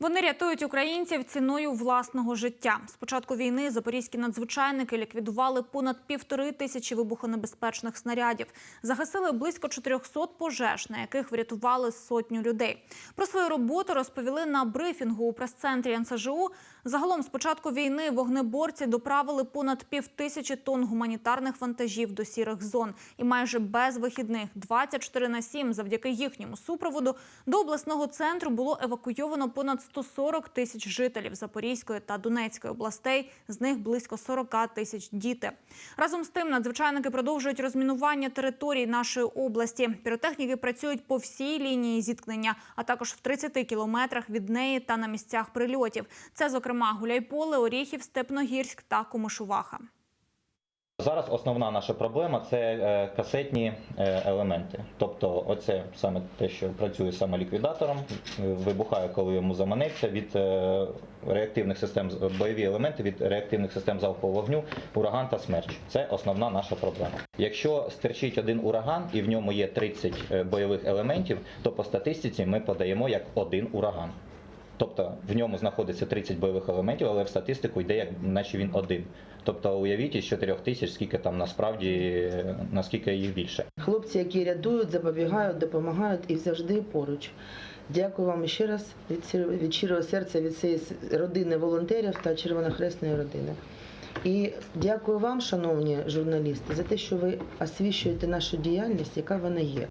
Вони рятують українців ціною власного життя. З початку війни запорізькі надзвичайники ліквідували понад півтори тисячі вибухонебезпечних снарядів, загасили близько 400 пожеж, на яких врятували сотню людей. Про свою роботу розповіли на брифінгу у прес-центрі НСЖУ. Загалом, з початку війни, вогнеборці доправили понад півтисячі тонн гуманітарних вантажів до сірих зон. І майже без вихідних 24 на 7 завдяки їхньому супроводу до обласного центру було евакуйовано понад 140 тисяч жителів Запорізької та Донецької областей. З них близько 40 тисяч діти. Разом з тим, надзвичайники продовжують розмінування територій нашої області. Піротехніки працюють по всій лінії зіткнення, а також в 30 кілометрах від неї та на місцях прильотів. Це, зокрема, Гуляйполе, Оріхів, Степногірськ та Комишуваха. Зараз основна наша проблема це е, касетні е, елементи. Тобто, оце саме те, що працює саме ліквідатором, вибухає, коли йому заманеться від е, реактивних систем бойові елементи від реактивних систем залпового вогню, ураган та смерч. Це основна наша проблема. Якщо стерчить один ураган і в ньому є 30 е, бойових елементів, то по статистиці ми подаємо як один ураган. Тобто в ньому знаходиться 30 бойових елементів, але в статистику йде як наче він один. Тобто уявіть із 4 тисяч, скільки там насправді наскільки їх більше. Хлопці, які рятують, запобігають, допомагають і завжди поруч. Дякую вам ще раз від щирого серця від цієї родини волонтерів та Червонохресної родини. І дякую вам, шановні журналісти, за те, що ви освіщуєте нашу діяльність, яка вона є.